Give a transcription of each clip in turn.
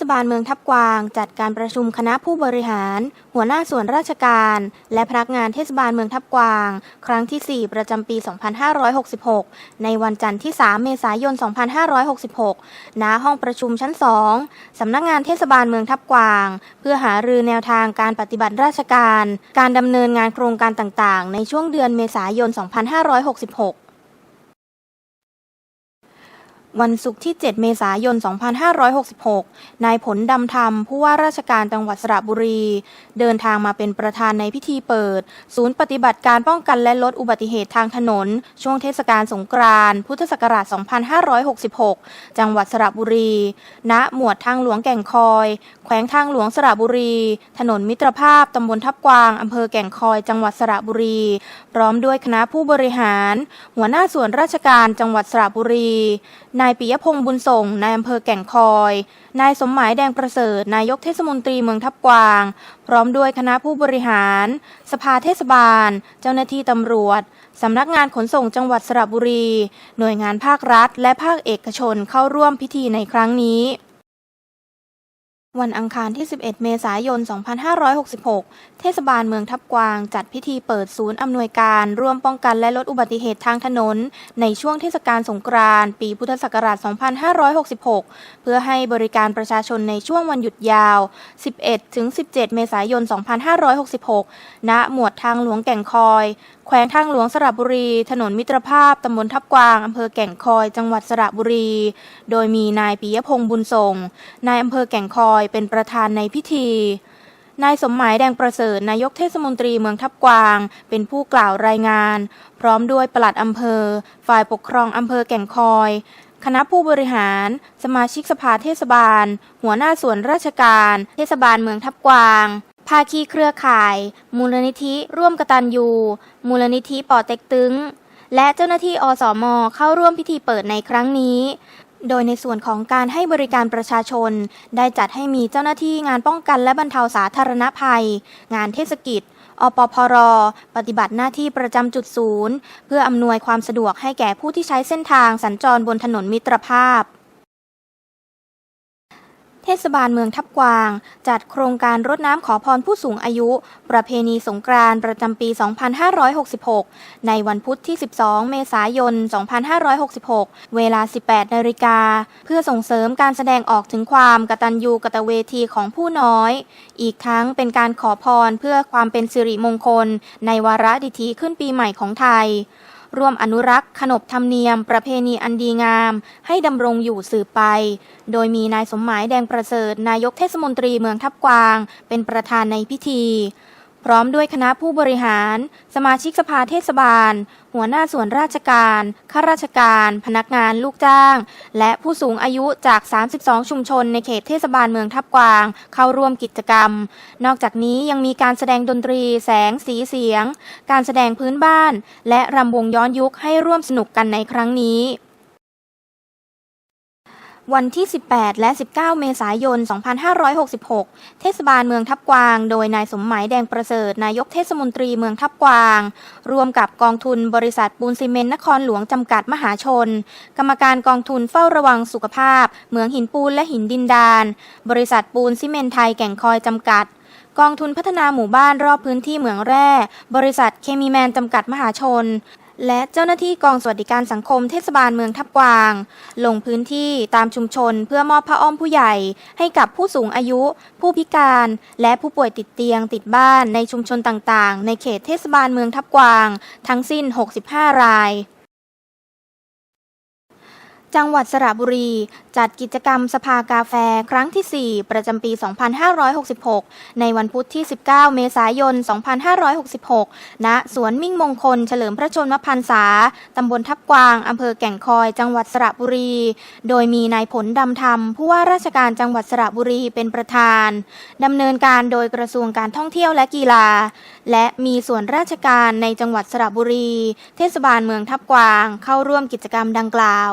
ศบาลเมืองทับกวาง จัดการประชุมคณะผู้บริหาร หัวหน้าส่วนราชการ และพนักงานเทศบาลเมืองทับกวาง ครั้งที่ 4 ประจำปี 2566 ในวันจันทร์ที่ 3 เมษายน 2566 ณ ห้องประชุมชั้น 2 สำนักงานเทศบาลเมืองทับกวาง เพื่อหารือแนวทางการปฏิบัติราชการ การดำเนินงานโครงการต่างๆ ในช่วงเดือนเมษายน 2566 วันศุกร์ที่ 7 เมษายน 2566 นายผลดำธรรม ผู้ว่าราชการจังหวัดสระบุรี เดินทางมาเป็นประธานในพิธีเปิด ศูนย์ปฏิบัติการป้องกันและลดอุบัติเหตุทางถนน ช่วงเทศกาลสงกรานต์พุทธศักราช 2566 จังหวัดสระบุรี ณ หมวดทางหลวงแก่งคอย แขวงทางหลวงสระบุรี ถนนมิตรภาพตำบลทับกวางอำเภอแก่งคอย จังหวัดสระบุรี พร้อมด้วยคณะผู้บริหาร หัวหน้าส่วนราชการจังหวัดสระบุรีนายปิยพงษ์บุญส่ง นายอำเภอแก่งคอย นายสมหมายแดงประเสริฐ นายกเทศมนตรีเมืองทับกวาง พร้อมด้วยคณะผู้บริหาร สภาเทศบาล เจ้าหน้าที่ตำรวจ สำนักงานขนส่งจังหวัดสระบุรี หน่วยงานภาครัฐ และภาคเอกชนเข้าร่วมพิธีในครั้งนี้ วันอังคารที่ 11 เมษายน 2566 เทศบาลเมืองทับกวาง จัดพิธีเปิดศูนย์อำนวยการร่วมป้องกันและลดอุบัติเหตุทางถนน ในช่วงเทศกาลสงกรานต์ปีพุทธศักราช 2566 เพื่อให้บริการประชาชนในช่วงวันหยุดยาว 11 ถึง 17 เมษายน 2566 ณ หมวดทางหลวงแก่งคอย แขวงทางหลวงสระบุรี ถนนมิตรภาพตำบลทับกวาง อำเภอแก่งคอย จังหวัดสระบุรี โดยมีนายปิยพงษ์บุญส่ง นายอำเภอแก่งคอยเป็นประธานในพิธีนายสมหมายแดงประเสริฐนายกเทศมนตรีเมืองทับกวาง เป็นผู้กล่าวรายงาน พร้อมด้วยปลัดอำเภอ ฝ่ายปกครองอำเภอแก่งคอย คณะผู้บริหาร สมาชิกสภาเทศบาล หัวหน้าส่วนราชการ เทศบาลเมืองทับกวาง ภาคีเครือข่าย มูลนิธิร่วมกตัญญู มูลนิธิป่อเต็กตึง และเจ้าหน้าที่อสมเข้าร่วมพิธีเปิดในครั้งนี้ โดยในส่วนของการให้บริการประชาชน ได้จัดให้มีเจ้าหน้าที่งานป้องกันและบรรเทาสาธารณภัย งานเทศกิจอปพร ปฏิบัติหน้าที่ประจำจุดศูนย์ เพื่ออำนวยความสะดวกให้แก่ผู้ที่ใช้เส้นทางสัญจรบนถนนมิตรภาพ เทศบาลเมืองทับกวาง จัดโครงการรดน้ำขอพรผู้สูงอายุ ประเพณีสงกรานต์ประจำปี 2566 ในวันพุธที่ 12 เมษายน 2566 เวลา 18 นาฬิกา เพื่อส่งเสริมการแสดงออกถึงความกตัญญูกตเวทีของผู้น้อย อีกทั้งเป็นการขอพรเพื่อความเป็นสิริมงคล ในวาระดิถีขึ้นปีใหม่ของไทย ร่วมอนุรักษ์ขนบธรรมเนียม ประเพณีอันดีงาม ให้ดำรงอยู่สืบไป โดยมีนายสมหมายแดงประเสริฐนายกเทศมนตรีเมืองทับกวาง เป็นประธานในพิธี พร้อมด้วยคณะผู้บริหาร สมาชิกสภาเทศบาล หัวหน้าส่วนราชการ ข้าราชการ พนักงานลูกจ้าง และผู้สูงอายุจาก 32 ชุมชนในเขตเทศบาลเมืองทับกวาง เข้าร่วมกิจกรรม นอกจากนี้ยังมีการแสดงดนตรี แสงสีเสียง การแสดงพื้นบ้าน และรำวงย้อนยุคให้ร่วมสนุกกันในครั้งนี้ วันที่ 18 และ 19 เมษายน 2566 เทศบาลเมืองทับกวาง โดยนายสมหมายแดงประเสริฐ นายกเทศมนตรีเมืองทับกวาง ร่วมกับกองทุนบริษัทปูนซีเมนต์นครหลวงจำกัดมหาชน กรรมการกองทุนเฝ้าระวังสุขภาพ เหมืองหินปูนและหินดินดาน บริษัทปูนซีเมนต์ไทยแก่งคอยจำกัดกองทุนพัฒนาหมู่บ้านรอบพื้นที่เหมืองแร่ บริษัทเคมีแมนจำกัดมหาชน และเจ้าหน้าที่กองสวัสดิการสังคมเทศบาลเมืองทับกวาง ลงพื้นที่ตามชุมชนเพื่อมอบผ้าอ้อมผู้ใหญ่ ให้กับผู้สูงอายุ ผู้พิการ และผู้ป่วยติดเตียงติดบ้านในชุมชนต่างๆ ในเขตเทศบาลเมืองทับกวาง ทั้งสิ้น 65 ราย จังหวัดสระบุรี จัดกิจกรรมสภากาแฟครั้งที่ 4 ประจำปี 2566 ในวันพุธที่ 19 เมษายน 2566 ณ สวนมิ่งมงคล เฉลิมพระชนมพรรษา ตำบลทับกวาง อำเภอแก่งคอย จังหวัดสระบุรี โดยมีนายผลดำธรรม ผู้ว่าราชการจังหวัดสระบุรีเป็นประธาน ดำเนินการโดยกระทรวงการท่องเที่ยวและกีฬา และมีส่วนราชการในจังหวัดสระบุรี เทศบาลเมืองทับกวาง เข้าร่วมกิจกรรมดังกล่าว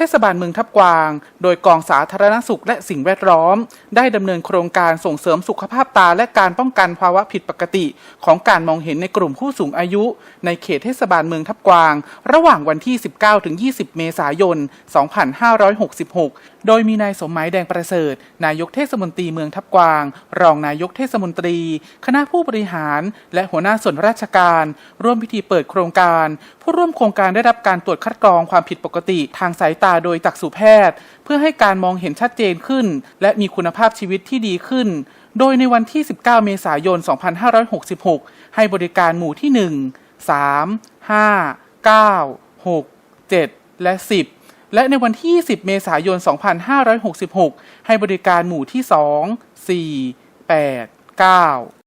เทศบาลเมืองทับกวาง โดยกองสาธารณสุขและสิ่งแวดล้อม ได้ดำเนินโครงการส่งเสริมสุขภาพตาและการป้องกันภาวะผิดปกติ ของการมองเห็นในกลุ่มผู้สูงอายุ ในเขตเทศบาลเมืองทับกวาง ระหว่างวันที่ 19-20 เมษายน 2566 โดยมีนายสมหมายแดงประเสริฐ นายกเทศมนตรีเมืองทับกวาง รองนายกเทศมนตรี คณะผู้บริหาร และหัวหน้าส่วนราชการ ร่วมพิธีเปิดโครงการ ผู้ร่วมโครงการได้รับการตรวจคัดกรองความผิดปกติทางสายตาโดยจักษุแพทย์ เพื่อให้การมองเห็นชัดเจนขึ้น และมีคุณภาพชีวิตที่ดีขึ้น โดยในวันที่ 19 เมษายน 2566 ให้บริการหมู่ที่ 1 3 5 9 6 7 และ 10และในวันที่ 20 เมษายน 2566 ให้บริการหมู่ที่ 2 4 8 9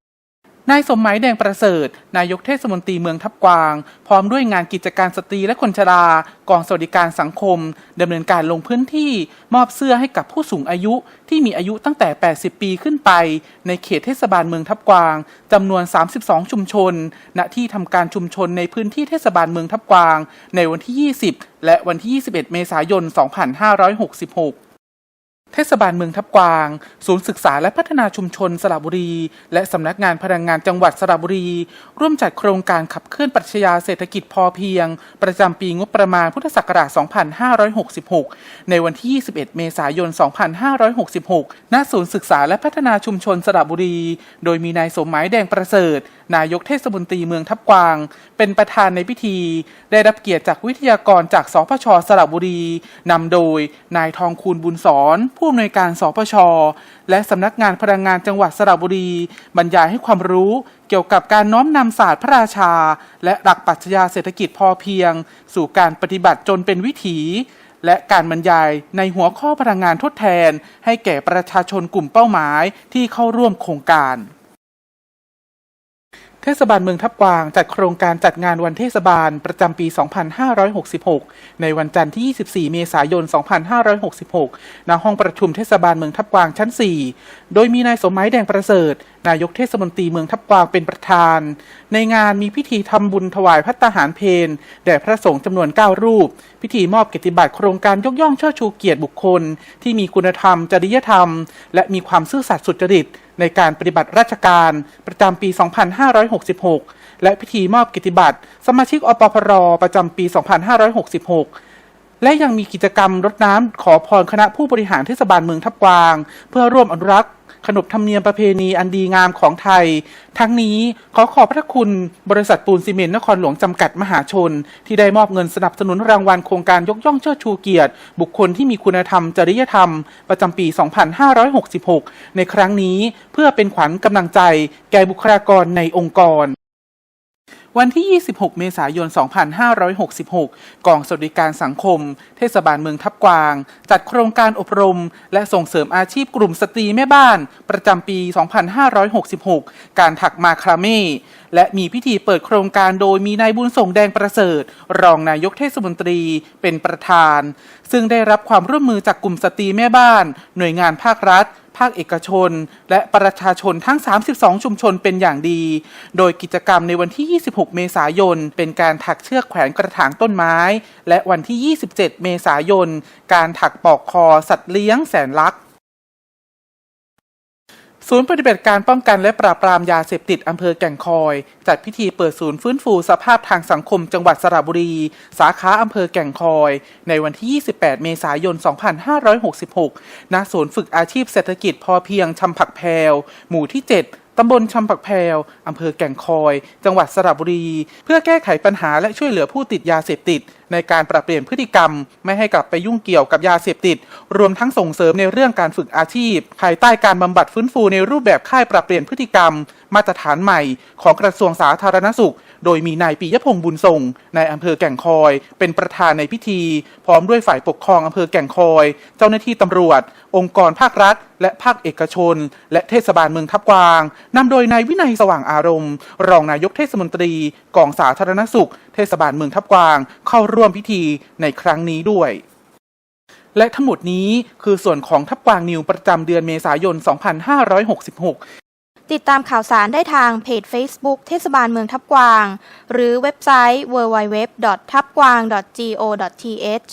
นายสมหมายแดงประเสริฐ นายกเทศมนตรีเมืองทับกวาง พร้อมด้วยงานกิจการสตรีและคนชรา กองสวัสดิการสังคมดำเนินการลงพื้นที่มอบเสื้อให้กับผู้สูงอายุที่มีอายุตั้งแต่ 80 ปีขึ้นไป ในเขตเทศบาลเมืองทับกวางจำนวน 32 ชุมชน ณ ที่ทำการชุมชนในพื้นที่เทศบาลเมืองทับกวาง ในวันที่ 20 และวันที่ 21 เมษายน 2566 เทศบาลเมืองทับกวาง ศูนย์ศึกษาและพัฒนาชุมชนสระบุรี และสำนักงานพลังงานจังหวัดสระบุรี ร่วมจัดโครงการขับเคลื่อนปรัชญาเศรษฐกิจพอเพียง ประจำปีงบประมาณพุทธศักราช 2566 ในวันที่ 21 เมษายน 2566 ณ ศูนย์ศึกษาและพัฒนาชุมชนสระบุรี โดยมีนายสมหมายแดงประเสริฐ นายกเทศมนตรีเมืองทับกวาง เป็นประธานในพิธี ได้รับเกียรติจากวิทยากรจากสพชสระบุรีนำโดยนายทองคูณบุญสอนผู้อำนวยการสปช และสำนักงานพลังงานจังหวัดสระบุรี บรรยายให้ความรู้เกี่ยวกับการน้อมนำศาสตร์พระราชา และหลักปรัชญาเศรษฐกิจพอเพียง สู่การปฏิบัติจนเป็นวิถี และการบรรยายในหัวข้อพลังงานทดแทน ให้แก่ประชาชนกลุ่มเป้าหมายที่เข้าร่วมโครงการ เทศบาลเมืองทับกวางจัดโครงการจัดงานวันเทศบาลประจำปี 2566 ในวันจันทร์ที่ 24 เมษายน 2566 ณ ห้องประชุมเทศบาลเมืองทับกวางชั้น 4 โดยมีนายสมหมายแดงประเสริฐ นายกเทศมนตรีเมืองทับกวางเป็นประธาน ในงานมีพิธีทำบุญถวายพัตตาหารเพนแด่พระสงฆ์จำนวน 9 รูป พิธีมอบเกียรติบัตรโครงการยกย่องเชิดชูเกียรติบุคคล ที่มีคุณธรรม จริยธรรม และมีความซื่อสัตย์สุจริต ในการปฏิบัติราชการประจำปี 2566 และพิธีมอบกิตติบัตรสมาชิกอปพรประจำปี 2566และยังมีกิจกรรมรดน้ำขอพรคณะผู้บริหารเทศบาลเมืองทับกวาง เพื่อร่วมอนุรักษ์ ขนบธรรมเนียมประเพณีอันดีงามของไทย ทั้งนี้ขอขอบพระคุณบริษัทปูนซีเมนต์นครหลวงจำกัดมหาชน ที่ได้มอบเงินสนับสนุนรางวัลโครงการยกย่องเชิดชูเกียรติ บุคคลที่มีคุณธรรม จริยธรรม ประจำปี 2566 ในครั้งนี้เพื่อเป็นขวัญกำลังใจ แก่บุคลากรในองค์กร วันที่ 26 เมษายน 2566 กองสวัสดิการสังคม เทศบาลเมืองทับกวาง จัดโครงการอบรม และส่งเสริมอาชีพกลุ่มสตรีแม่บ้าน ประจำปี 2566 การถักมาคราเม่ และมีพิธีเปิดโครงการโดยมีนายบุญส่งแดงประเสริฐ รองนายกเทศมนตรีเป็นประธาน ซึ่งได้รับความร่วมมือจากกลุ่มสตรีแม่บ้าน หน่วยงานภาครัฐ ภาคเอกชน และประชาชนทั้ง 32 ชุมชนเป็นอย่างดี โดยกิจกรรมในวันที่ 26 เมษายน เป็นการถักเชือกแขวนกระถางต้นไม้ และวันที่ 27 เมษายน การถักปอกคอสัตว์เลี้ยงแสนลัก ศูนย์ปฏิบัติการป้องกันและปราบปรามยาเสพติดอำเภอแก่งคอย จัดพิธีเปิดศูนย์ฟื้นฟูสภาพทางสังคมจังหวัดสระบุรี สาขาอำเภอแก่งคอย ในวันที่ 28 เมษายน 2566 ณ ศูนย์ฝึกอาชีพเศรษฐกิจพอเพียงชำผักแพรวหมู่ที่ 7ตำบลชำผักแพรวอำเภอแก่งคอย จังหวัดสระบุรี เพื่อแก้ไขปัญหาและช่วยเหลือผู้ติดยาเสพติด ในการปรับเปลี่ยนพฤติกรรม ไม่ให้กลับไปยุ่งเกี่ยวกับยาเสพติด รวมทั้งส่งเสริมในเรื่องการฝึกอาชีพ ภายใต้การบำบัดฟื้นฟูในรูปแบบค่ายปรับเปลี่ยนพฤติกรรม มาตรฐานใหม่ ของกระทรวงสาธารณสุข โดยมีนายปิยพงษ์บุญส่งนายอำเภอแก่งคอย เป็นประธานในพิธี พร้อมด้วยฝ่ายปกครองอำเภอแก่งคอย เจ้าหน้าที่ตำรวจ องค์กรภาครัฐ และภาคเอกชน และเทศบาลเมืองทับกวางนำโดยนายวินัยสว่างอารมณ์ รองนายกเทศมนตรีกองสาธารณสุข เทศบาลเมืองทับกวางเข้าร่วม่วมพิธีในครั้งนี้ด้วย และทั้งหมดนี้คือส่วนของทับกวางนิวประจำเดือนเมษายน 2566ติดตามข่าวสารได้ทางเพจ Facebook เทศบาลเมืองทับกวาง หรือเว็บไซต์ www.tapgwang.go.th